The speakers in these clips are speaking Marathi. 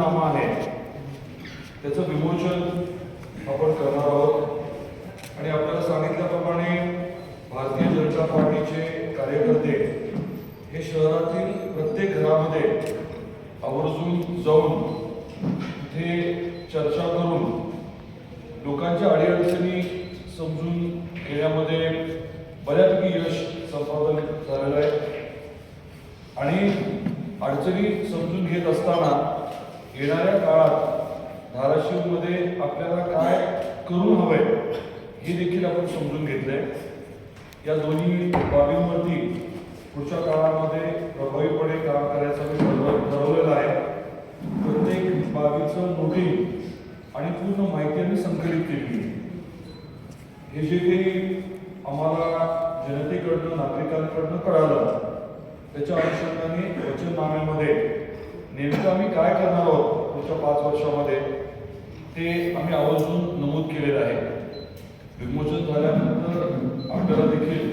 जो आहे त्याचं विमोचन आपण करणार आहोत. आणि आपल्याला सांगितल्याप्रमाणे भारतीय जनता पार्टीचे कार्यकर्ते हे शहरातील प्रत्येक घरामध्ये आवर्जून जाऊन तिथे चर्चा करून लोकांच्या अडीअडचणी समजून घेण्यामध्ये बऱ्यापैकी यश संपादन झालेलं आहे. आणि अडचणी समजून घेत असताना येणाऱ्या काळात धाराशिवमध्ये आपल्याला काय करून हवंय हे देखील आपण समजून घेतलंय. या दोन्ही बाबींवरती पुढच्या काळामध्ये प्रभावीपणे काम करायचं मी ठरवलेलं आहे. प्रत्येक बाबीचं नोटिंग आणि पूर्ण माहिती आम्ही संकलित केली हे जे काही आम्हाला जनतेकडनं नागरिकांकडनं कळालं त्याच्या अनुषंगाने वचननाम्यामध्ये नेमकं आम्ही काय करणार आहोत पुढच्या पाच वर्षामध्ये ते आम्ही आवर्जून नमूद केलेलं आहे. विमोचन झाल्यानंतर आपल्याला देखील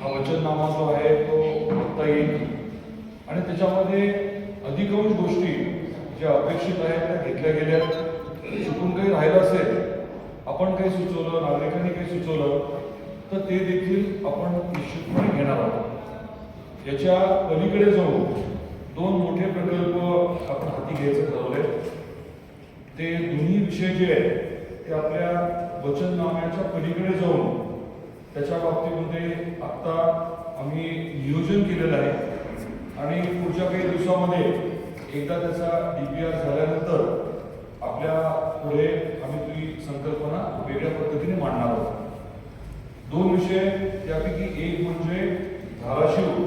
हा वचननामा जो आहे तो बघता येईल. आणि त्याच्यामध्ये अधिकांश गोष्टी ज्या अपेक्षित आहेत त्या घेतल्या गेल्या. चुकून काही राहिलं असेल आपण काही सुचवलं नागरिकांनी काही सुचवलं तर ते देखील आपण निश्चितपणे घेणार आहोत. याच्या पलीकडे जाऊन दोन मोठे प्रकल्प आपण हाती घ्यायचं ठरवले ते दोन्ही विषय जे आहेत ते आपल्या वचननाम्याच्या पलीकडे जाऊन त्याच्या बाबतीमध्ये आत्ता आम्ही नियोजन केलेलं आहे. आणि पुढच्या काही दिवसामध्ये एकदा त्याचा डी पी आर झाल्यानंतर आपल्या पुढे आम्ही ती संकल्पना वेगळ्या पद्धतीने मांडणार आहोत. दोन विषय त्यापैकी एक म्हणजे धाराशिव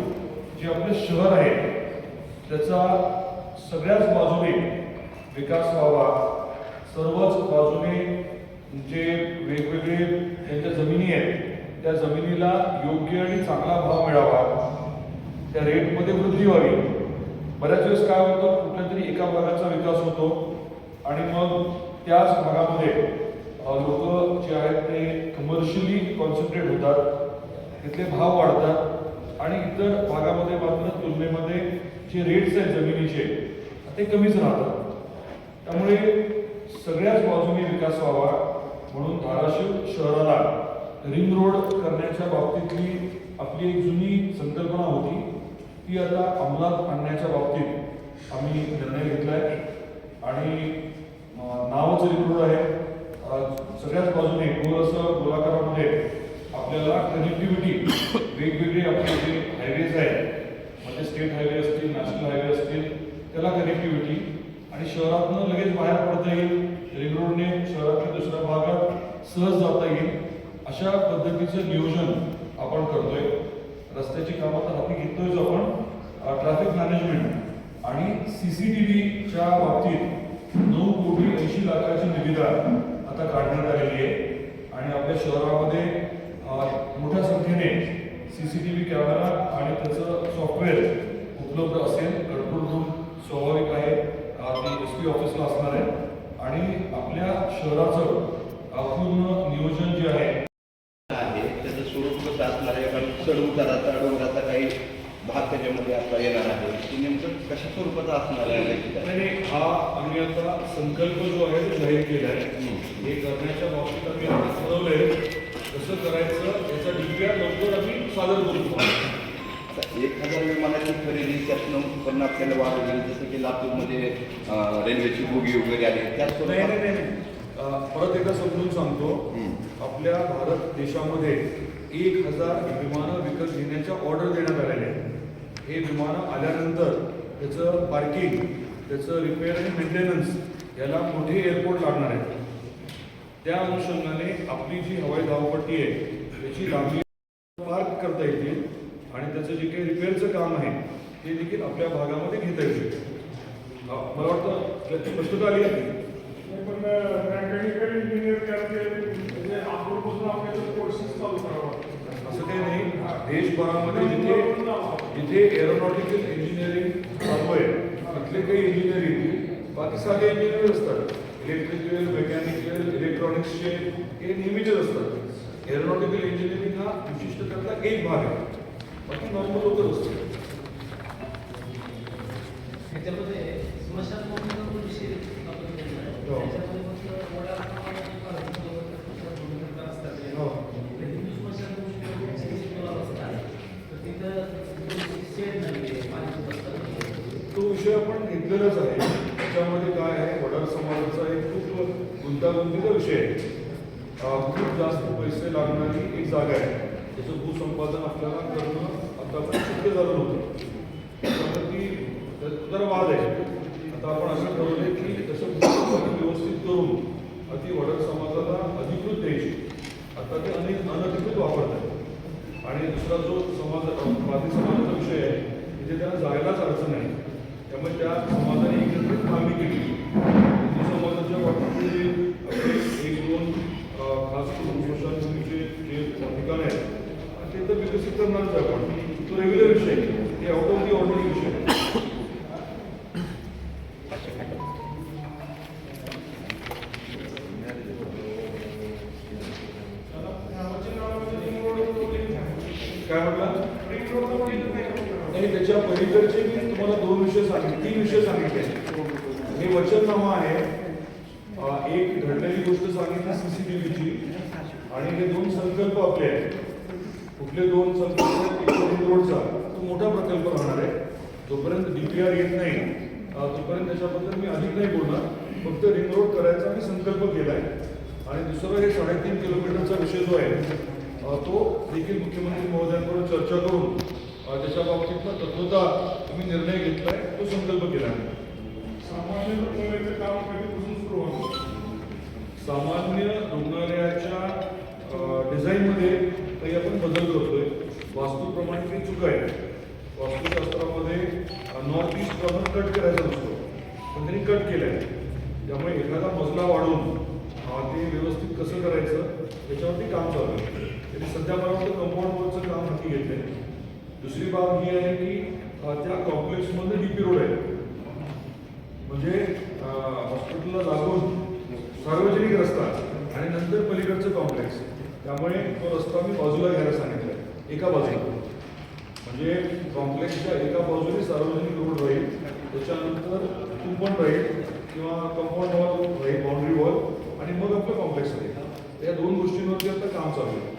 जे आपलं शहर आहे. त्याचा सगळ्याच बाजूने विकास व्हावा. सर्वच बाजूने जे वेगवेगळे त्यांच्या जमिनी आहेत त्या जमिनीला योग्य आणि चांगला भाव मिळावा. त्या रेटमध्ये वृद्धी व्हावी. बऱ्याच वेळेस काय होतं कुठल्या तरी एका भागाचा विकास होतो आणि मग त्याच भागामध्ये लोक जे आहेत ते कमर्शियली कॉन्सन्ट्रेट होतात. तिथले भाव वाढतात. आणि इतर भागामध्ये मात्र तुलनेमध्ये जे रेट्स आहेत जमिनीचे ते कमीच राहतात. त्यामुळे सगळ्याच बाजूने विकास व्हावा म्हणून धाराशिव शहराला रिंग रोड करण्याच्या बाबतीतली आपली एक जुनी संकल्पना होती. ती आता अंमलात आणण्याच्या बाबतीत आम्ही निर्णय घेतला आहे आणि नावच रिंग रोड आहे सगळ्याच बाजूने गोल असं गोलाकारामध्ये आपल्याला कनेक्टिव्हिटी वेगवेगळे आपले जे हायवेज आहेत म्हणजे स्टेट हायवे असतील नॅशनल हायवे असतील त्याला कनेक्टिव्हिटी आणि शहरातून लगेच बाहेर पडता येईल रिंग रोडने शहरातील दुसऱ्या भागात सहज जाता येईल अशा पद्धतीचं नियोजन आपण करतोय. रस्त्याची कामं तर हाती घेतोयच आपण. ट्रॅफिक मॅनेजमेंट आणि सी सी टी व्हीच्या बाबतीत नऊ कोटी ऐंशी लाखाची निविदा आता काढण्यात आलेली आहे. आणि आपल्या शहरामध्ये मोठ्या संख्येने C C T V camera आणि त्याचं सॉफ्टवेअर उपलब्ध असेल कंट्रोल रूम स्वाभाविक आहे. ते एस पी ऑफिसला असणार आहे. आणि आपल्या शहराचं पूर्ण नियोजन जे आहे. आहे त्याचं स्वरूप कसं असणार आहे? कारण चढ उताराचा डोंगराचा काही भाग त्याच्यामध्ये आता येणार आहे. ते नेमकं कशा स्वरूपाचा असणार आहे? हा आम्ही आता संकल्प जो आहे तो जाहीर केला आहे. हे करण्याच्या बाबतीत आम्ही आता ठरवलंय. कसं करायचं याचा डीपीआर लवकर आम्ही सादर करू. एक हजार विमानाची खरेदी त्यातनं उत्पन्न आपल्याला वाढ होईल जसं की लातूरमध्ये रेल्वेची बोगी वगैरे आली त्याच नाही परत एकदा समजून सांगतो. आपल्या भारत देशामध्ये एक हजार विमानं विकत घेण्याच्या ऑर्डर देण्यात आलेल्या आहेत. हे विमानं आल्यानंतर त्याचं पार्किंग त्याचं रिपेअर आणि मेंटेनन्स याला मोठे एअरपोर्ट लागणार आहेत त्या अनुषंगाने आपली जी हवाई धावपट्टी आहे त्याची लांबी पार्क करता येतील आणि त्याचं जे काही रिपेअरचं काम आहे ते देखील आपल्या भागामध्ये घेता अं, मला वाटतं स्पष्टता आली आहे. पण मेकॅनिकल इंजिनियर करते म्हणजे आपल्याला कोर्सेस चालू करावा असं काही नाही. देशभरामध्ये जिथे जिथे एरोनॉटिकल इंजिनिअरिंग चालू आहे तिथले काही इंजिनियर येतील. बाकी साधे इंजिनियर असतात. इलेक्ट्रिकल मेकॅनिकल इलेक्ट्रॉनिक्सचे हे नेहमीचेच असतात एरोनॉटिकल इंजिनिअरिंग हा विशिष्ट त्यातला एक भाग आहे बाकी नॉर्मल लोकच असते त्याच्यामध्ये स्मशानभूमीचा जो विषय आपण घेतला आहे, हो. त्याच्यामध्ये फक्त वडापाव आणि फळांचं दोन स्मशानभूमी असतात ते. हो. तर हिंदू स्मशानभूमीमध्ये त्यांची तलाव असतात. तर तिथं शेड नाही पाणी बसतात तो विषय आपण घेतलेलाच आहे त्याच्यामध्ये काय आहे वडार समाजाचा एक खूप गुंतागुंतीचा विषय आहे. खूप जास्त पैसे लागणारी एक जागा आहे. त्याचं भूसंपादन आपल्याला करणं आता शक्य झालं नव्हतं. की ती जरा वाद आहे. आता आपण असं ठरवलं की तसं भूसंपादन व्यवस्थित करून अति वडक समाजाला अधिकृत द्यायची. आता ते अनेक अनधिकृत वापरतात आणि दुसरा जो समाज वादी समाजाचा विषय आहे म्हणजे तिथे त्यांना जायलाच अडचण आहे त्यामुळे त्या समाजाने एकत्रित कामी केली. ఎందుకు సిద్ధం тоа е తురవిలో Е, ఏ ఒకటి ఒకటి విషయం मोठा प्रकल्प राहणार आहे? जोपर्यंत डीपीआर येत नाही तोपर्यंत त्याच्याबद्दल मी अधिक नाही बोलणार. फक्त रिंग रोड करायचा मी संकल्प केला आहे आणि दुसरं हे साडेतीन किलोमीटरचा विषय जो आहे तो देखील मुख्यमंत्री महोदयांबरोबर चर्चा करून त्याच्या बाबतीतला तत्वता तुम्ही निर्णय घेतलाय तो संकल्प केला आहे सामान्य रुग्णालयाचं काम कधीपासून सुरू होतं सामान्य रुग्णालयाच्या डिझाईनमध्ये काही आपण बदल करतोय. वास्तूप्रमाणे काही चुका आहे? वास्तुशास्त्रामध्ये नॉर्थ ईस्ट कॉर्नर कट करायचा नसतो. पण त्यांनी कट केलं आहे त्यामुळे एखादा मजला वाढवून ते व्यवस्थित कसं करायचं याच्यावरती काम चालू आहे. त्यांनी सध्या मला वाटतं कंपाऊंड वॉलचं काम हाती आहे दुसरी बाब ही आहे की त्या कॉम्प्लेक्समध्ये डीपी रोड आहे. म्हणजे हॉस्पिटलला लागून सार्वजनिक रस्ता आणि नंतर पलीकडचं कॉम्प्लेक्स त्यामुळे तो रस्ता मी बाजूला घ्यायला सांगितलं एका बाजूला. म्हणजे कॉम्प्लेक्सच्या एका बाजूने सार्वजनिक रोड राहील त्याच्यानंतर कुंपण राहील किंवा कंपाऊंड वॉल राहील बाउंड्री वॉल आणि मग आपलं कॉम्प्लेक्स राहील या दोन गोष्टींवरती आता काम चालू आहे.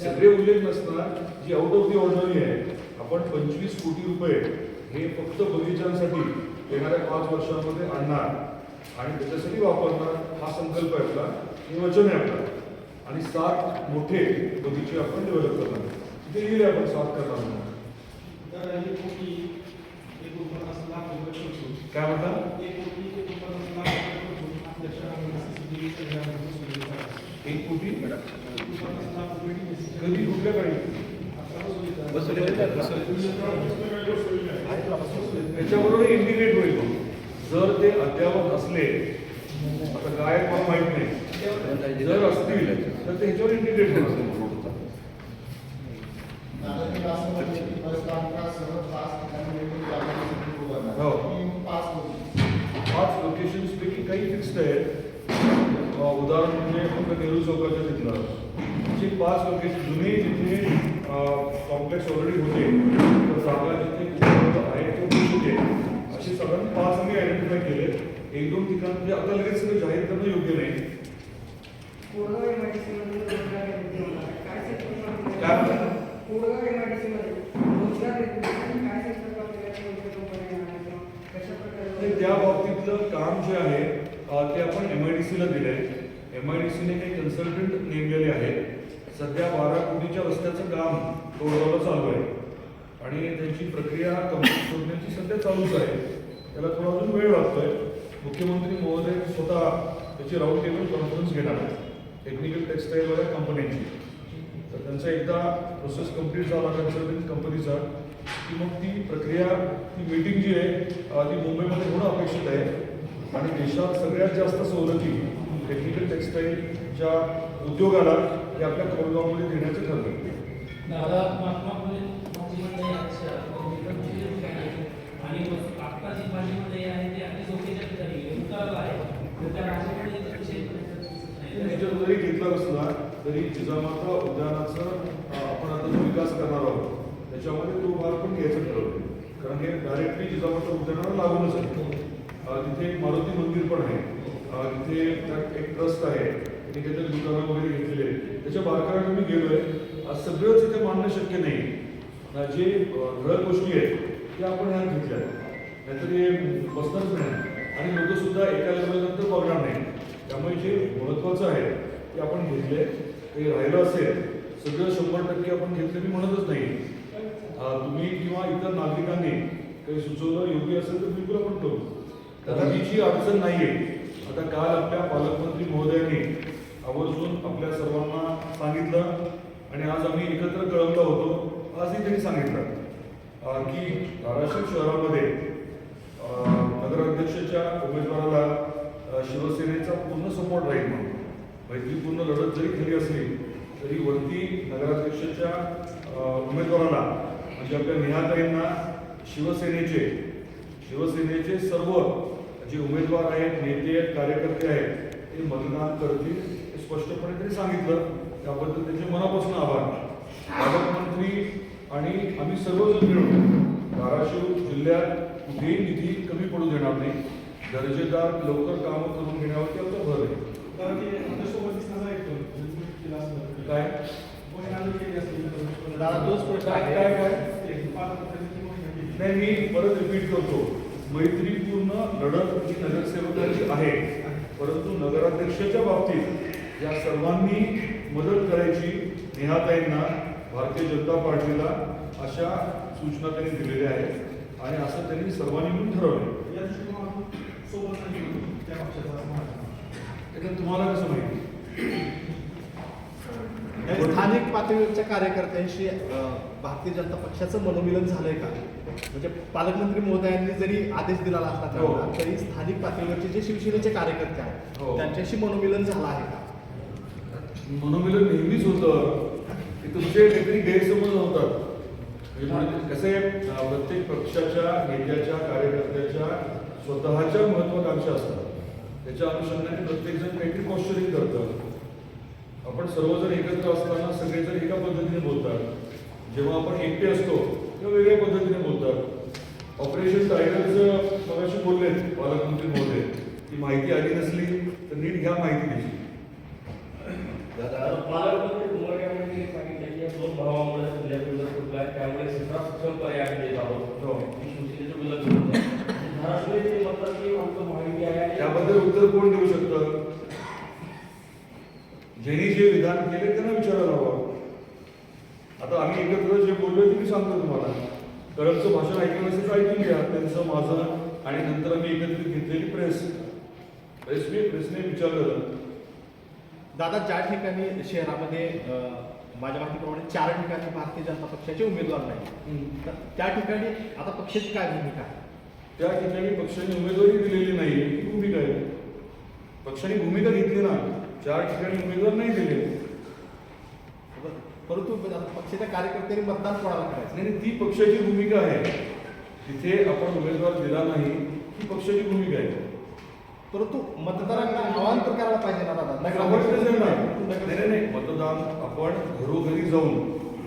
सगळे उल्लेख नसताना जी आउट ऑफ दी ऑर्डनरी आहे. आपण पंचवीस कोटी रुपये हे फक्त बगीचांसाठी येणाऱ्या पाच वर्षांमध्ये आणणार आणि त्याच्यासाठी वापरणार हा संकल्प आहे आपला. हे वचन आहे आपला. आणि सात मोठे बगीचे आपण डेव्हलप करणार. तिथे लिहिले आपण सात करणार हे काय म्हणता? एक कोटी? कधी? कुठल्या? त्याच्याबरोबर इंटिग्रेट होईल. जर ते अद्यावत असले आता काय आहे मला माहीत नाही. जर असतील तर ते ह्याच्यावर इंटिग्रेट होणार. हो. पाच लोकेशन्स पैकी काही फिक्स्ड आहेत उदाहरण म्हणजे फक्त नेहरू चौकाच्या तिथलं जे पाच लोकेशन जुने जिथे कॉम्प्लेक्स ऑलरेडी होते तर जागा जिथे आहे ते आहे असे साधारण पाच आम्ही आयडेंटिफाय केले एक दोन ठिकाण म्हणजे आता लगेच सगळं जाहीर करणं योग्य नाही। कोरगाव रोजगार निर्मिती होणार. काय सेक्टर रोजगार निर्मिती काय सेक्टर आहेत? त्या बाबतीतलं काम जे आहे ते आपण एम आय डी सीला दिलं आहे एम आय डी सीने काही कन्सल्टंट नेमलेले आहेत. सध्या बारा कोटीच्या रस्त्याचं काम तोडगावला चालू आहे. आणि त्यांची प्रक्रिया कंप्लीट शोधण्याची सध्या चालूच आहे. त्याला थोडा अजून वेळ लागतोय. मुख्यमंत्री महोदय स्वतः त्याची राऊंड टेबल कॉन्फरन्स घेणार आहे टेक्निकल टेक्सटाईलवाल्या कंपन्यांची तर त्यांचा एकदा प्रोसेस कंप्लीट झाला कन्सल्टंट कंपनीचा की मग ती प्रक्रिया ती मीटिंग जी आहे ती मुंबईमध्ये होणं अपेक्षित आहे आणि देशात सगळ्यात जास्त सवलती टेक्निकल टेक्सटाईलच्या उद्योगाला हे आपल्या कोरगावमध्ये देण्याचं ठरलं आहे. आणि मग आता जी आहे ती अगदी झोपेच्या ठिकाणी आहे. उतारला जरी घेतला असला तरी जिजामाता उद्यानाचा आपण आता जो विकास करणार आहोत. त्याच्यामध्ये तो भाग पण घ्यायचा ठरवलं. कारण हे डायरेक्टली जिजामाता उद्यानाला लागूनच आहे. तिथे एक मारुती मंदिर पण आहे. तिथे त्यात एक ट्रस्ट आहे. तिथे काहीतरी दुकानं वगैरे घेतलेले आहेत. त्याच्या बारकाव्यात मी गेलोय. आहे सगळंच इथे मांडणं शक्य नाही. जे घर ठळक गोष्टी आहेत त्या आपण ह्यात घेतल्या नाहीतर हे बसणारच नाही. आणि लोकसुद्धा एका लेवलनंतर बघणार नाही त्यामुळे जे महत्त्वाचं आहे ते आपण घेतले ते राहिलं असेल सगळं शंभर टक्के आपण घेतलं मी म्हणतच नाही. तुम्ही किंवा इतर नागरिकांनी काही सुचवलं योग्य असेल तर बिलकुल आपण करू. निधीची अडचण नाहीये आता काल आपल्या पालकमंत्री महोदयांनी आवर्जून आपल्या सर्वांना सांगितलं आणि आज आम्ही एकत्र कळवलं होतो आजही त्यांनी सांगितलं. की धाराशिव शहरामध्ये नगराध्यक्षाच्या उमेदवाराला शिवसेनेचा पूर्ण सपोर्ट राहील म्हणून. म्हणजे मैत्रीपूर्ण लढत जरी खरी असली तरी वरती नगराध्यक्षाच्या उमेदवाराला म्हणजे आपल्या नेहाताईंना शिवसेनेचे शिवसेनेचे सर्व जे उमेदवार आहेत नेते आहेत कार्यकर्ते आहेत ते मतदान करतील हे स्पष्टपणे त्यांनी सांगितलं. त्याबद्दल त्यांचे मनापासून आभार. पालकमंत्री आणि आम्ही सर्वजण मिळून धाराशिव जिल्ह्यात कुठेही निधी कमी पडू देणार नाही. दर्जेदार लवकर कामं करून घेण्यावरती आमचा भर आहे. असलं. काय. नाही मी परत रिपीट करतो. मैत्रीपूर्ण लढत ही नगरसेवकांची आहे. परंतु नगराध्यक्षाच्या बाबतीत या सर्वांनी मदत करायची नेहाताईंना भारतीय जनता पार्टीला अशा सूचना त्यांनी दिलेल्या आहेत. आणि असं त्यांनी सर्वांनी मिळून ठरवलं सोबत नाही गेलो, त्या पक्षाचा असं म्हणायचं. त्याच्यात तुम्हाला कसं माहिती स्थानिक पातळीवरच्या कार्यकर्त्यांशी भारतीय जनता पक्षाचं मनोमिलन झालंय का म्हणजे पालकमंत्री महोदयांनी जरी आदेश दिला असला हो. तरी स्थानिक पातळीवरचे जे शिवसेनेचे कार्यकर्ते आहेत हो. त्यांच्याशी मनोमिलन झालं आहे का मनोमिलन नेहमीच होतं की तुमचे काहीतरी गैरसमज होतात म्हणजे कसं आहे प्रत्येक पक्षाच्या नेत्याच्या कार्यकर्त्याच्या स्वतःच्या महत्वाकांक्षा असतात. त्याच्या अनुषंगाने प्रत्येकजण काहीतरी क्वेश्चनिंग करतं. आपण सर्वजण एकत्र असताना सगळेजण एका पद्धतीने बोलतात. जेव्हा आपण एकटे असतो तेव्हा वेगळ्या पद्धतीने बोलतात. ऑपरेशन टायगरचं मगाशी बोलले पालकमंत्री बोलले. ती माहिती आली नसली तर नीट घ्या माहिती त्याची. पालकमंत्री उमर सांगितलं की दोन भावामुळे त्यामुळे शिफरा सक्षम पर्याय देत आहोत हो. ही शिवसेनेचं विलग विरोध आहे. धाराशिव येथील म्हणतात की आमचं माहिती आहे आणि त्याबद्दल उत्तर कोण देऊ शकतं? ज्यांनी जे विधान केले त्यांना विचारायला हवं. आता आम्ही एकत्र जे बोललोय ते मी सांगतो तुम्हाला. कळमचं भाषण ऐकलं नसेल तर ऐकून घ्या. त्यांचं माझं आणि नंतर आम्ही एकत्रित घेतलेली प्रेस प्रेसने प्रेसने विचारलं दादा ज्या ठिकाणी शहरामध्ये माझ्या माहितीप्रमाणे चार ठिकाणी भारतीय जनता पक्षाचे उमेदवार नाही तर त्या ठिकाणी आता पक्षाची काय भूमिका आहे? त्या ठिकाणी पक्षाने उमेदवारी दिलेली नाही ही भूमिका आहे. पक्षाने भूमिका घेतली ना चार ठिकाणी उमेदवार नाही दिले. परंतु पक्षाच्या कार्यकर्त्यांनी मतदान कोणाला करायचं? नाही ती पक्षाची भूमिका आहे. तिथे आपण उमेदवार दिला नाही ही पक्षाची भूमिका आहे. परंतु मतदारांना आवाहन तर करायला पाहिजे ना दादा? नाही, नाही. मतदान आपण घरोघरी जाऊन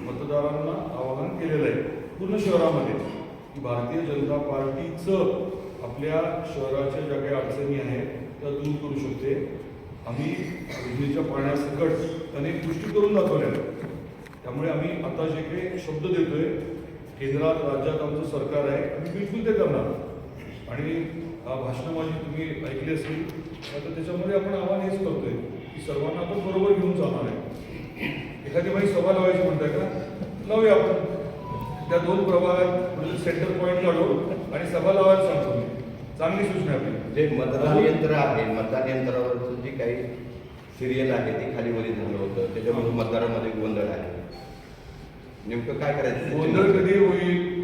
मतदारांना आवाहन केलेलं आहे पूर्ण शहरामध्ये. की भारतीय जनता पार्टीचं आपल्या शहराच्या ज्या काही अडचणी आहेत त्या दूर करू शकते. आम्ही योजनेच्या पाण्यासकट अनेक गोष्टी करून दाखवल्या. त्यामुळे आम्ही आता जे काही शब्द देतोय केंद्रात राज्यात आमचं सरकार आहे आम्ही बिलकुल ते करणार. आणि अ, भाषणं माझी तुम्ही ऐकली असतील तर त्याच्यामध्ये आपण आव्हान हेच करतोय की सर्वांना आपण बरोबर घेऊन चालणार आहे. एखादी बाई सभा लावायची म्हणताय का? लावूया आपण. त्या दोन प्रभागात म्हणजे सेंटर पॉईंट काढू आणि सभा लावायला सांगतो मी. चांगली सूचना आपली. जे मतदान यंत्र आहे मतदान यंत्रावरचं जे काही सिरियल आहे ते खाली वरी झालं होतं. त्याच्यामुळे मतदारामध्ये गोंधळ आहे. नेमकं काय करायचं? गोंधळ कधी होईल.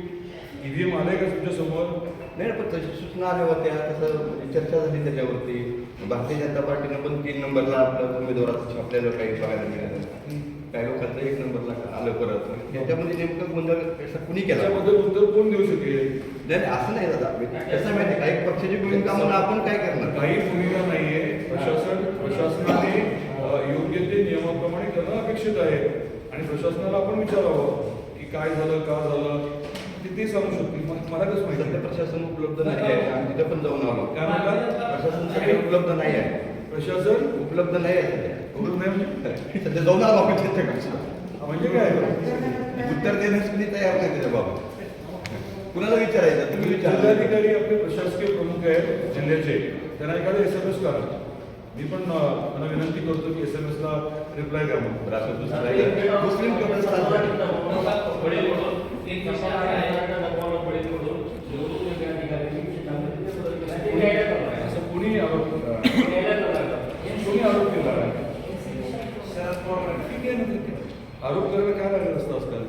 ईव्हीएम आलाय का तुमच्यासमोर? नाही पण तशी सूचना आल्या होत्या. तसं चर्चा झाली त्याच्यावरती. भारतीय जनता पार्टीनं पण तीन नंबरला आपलं उमेदवाराचं छापलेलं काही बघायला मिळालं. काही लोकांचं एक नंबरला आलं परत. त्याच्यामध्ये नेमकं गोंधळ असं कुणी केला? त्याबद्दल उत्तर कोण देऊ शकेल? नाही असं नाही दादा. कसं माहिती आहे का? एक पक्षाची भूमिका म्हणून आपण काय करणार? काही भूमिका नाहीये. प्रशासन प्रशासनाने योग्य ते नियमाप्रमाणे करणं अपेक्षित आहे. आणि प्रशासनाला आपण विचारावं की काय झालं का झालं? ते सांगू शकतील. मला कसं माहिती? सध्या प्रशासन उपलब्ध नाही आहे आम्ही तिथे पण जाऊन आलो. म्हणतात प्रशासन उपलब्ध नाही आहे प्रशासन? उपलब्ध नाही आहे सध्या म्हणजे सध्या जाऊन आलो आम्ही त्यांच्याकडे म्हणजे काय उत्तर देण्यास कुणी तयार नाही त्याच्याबाबत कुणाला विचारायचं? तुम्ही जिल्हाधिकारी आपले प्रशासकीय प्रमुख आहेत जिल्ह्याचे. त्यांना एखादा एस एम एस करा. मी पण त्यांना विनंती करतो की एस एम एसला रिप्लाय द्या राहिलं. मुस्लिम असा कुणी आरोप कुणी आरोप केला ठीक आहे ना ठीक आहे. आरोप करायला काय लागत असतं आजकाल?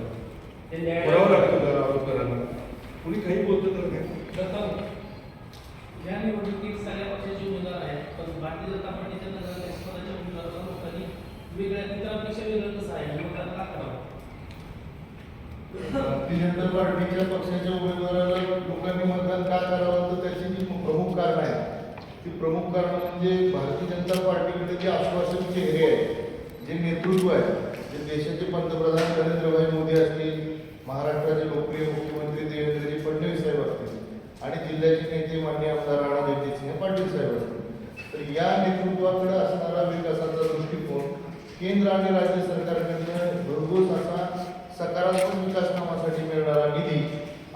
पडावं लागतं आरोप करायला. कुणी काही बोलतं तर काय? या निवडणुकीत सगळ्या पक्षाचे उमेदवार आहेत पण भारतीय जनता पार्टीच्या नगराध्यक्ष पदाच्या उमेदवाराला लोकांनी वेगळ्या इतरांपेक्षा वेगळं कसं आहे? का करावं? भारतीय जनता पार्टीच्या पक्षाच्या उमेदवाराला लोकांनी मतदान का करावं? तर त्याची जी प्रमुख कारण आहे ती प्रमुख कारण म्हणजे भारतीय जनता पार्टीकडे जे आश्वासन चेहरे आहेत जे नेतृत्व आहे जे देशाचे पंतप्रधान नरेंद्रभाई मोदी असतील महाराष्ट्राचे लोकप्रिय मुख्यमंत्री देवेंद्रजी फडणवीस साहेब असतील आणि जिल्ह्याचे नेते मान्य आमदार राणा जगजितसिंह पाटील साहेब असतील. तर या नेतृत्वाकडे असणारा विकासाचा दृष्टिकोन केंद्र आणि राज्य सरकारकडनं भरघोस असा सकारात्मक विकास कामासाठी मिळणारा निधी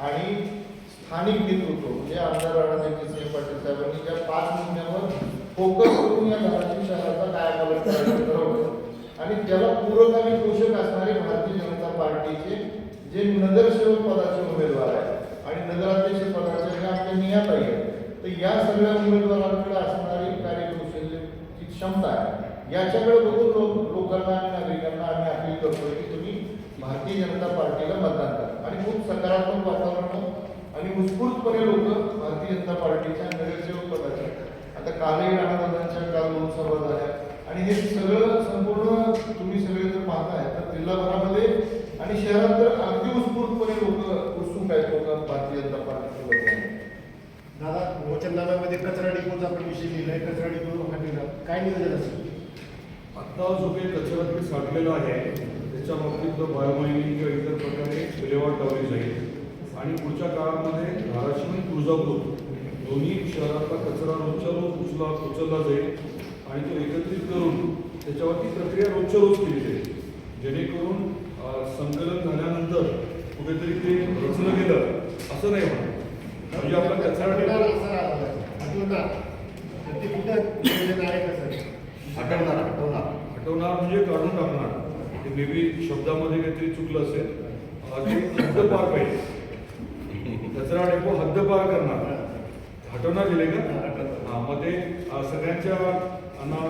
आणि स्थानिक नेतृत्व म्हणजे आमदार राणा जगजितसिंह पाटील साहेबांनी ज्या पाच महिन्यावर फोकस करून या धाराशिव शहराचा कायापालट करायचं ठरवलं आणि त्याला पूरक आणि पोषक असणारे भारतीय जनता पार्टीचे जे नगरसेवक पदाचे उमेदवार आहेत आणि नगराध्यक्ष पदाचे ज्या आपल्या नियाताई आहेत तर या सगळ्या उमेदवारांकडे असणारी कार्यकौशल्याची क्षमता आहे. याच्याकडे बघून लोक लोकांना आणि नागरिकांना आम्ही अपील करतोय की तुम्ही भारतीय जनता पार्टीला मतदान करा. आणि खूप सकारात्मक वातावरण आणि उत्स्फूर्तपणे लोक भारतीय जनता पार्टीच्या नगरसेवक पदाच्या आता कालही राणादादांच्या काल दोन सभा झाल्या. आणि हे सगळं संपूर्ण तुम्ही सगळे जर पाहताय तर जिल्हाभरामध्ये आणि शहरात तर अगदी उत्स्फूर्तपणे लोक उत्सुक आहेत लोक भारतीय जनता पार्टीचे लोक आहेत. दादा वचननाम्यामध्ये कचरा डिपोचा आपण विषय लिहिलाय कचरा डिपो हटविला काय नियोजन असेल? आता जो काही कचरा तिथे साठलेला आहे त्याच्या बाबतीत जो बायोमायनिंग किंवा इतर प्रकारे विल्हेवाट लावली जाईल. आणि पुढच्या काळामध्ये धाराशिव आणि तुळजापूर दोन्ही शहरातला कचरा रोजच्या रोज उचला उचलला जाईल. आणि तो एकत्रित करून त्याच्यावरती प्रक्रिया रोजच्या रोज केली जाईल. जेणेकरून संकलन झाल्यानंतर कुठेतरी ते रचलं गेलं असं नाही म्हणत म्हणजे आपला कचरा हटवणार हटवणार हटवणार म्हणजे काढून टाकणार. ते मे बी शब्दामध्ये काहीतरी चुकलं असेल. हद्दपार पाहिजे. कचरा डेपो हद्दपार करणार. हटवणार गेले का? हा मग ते सगळ्यांच्या Она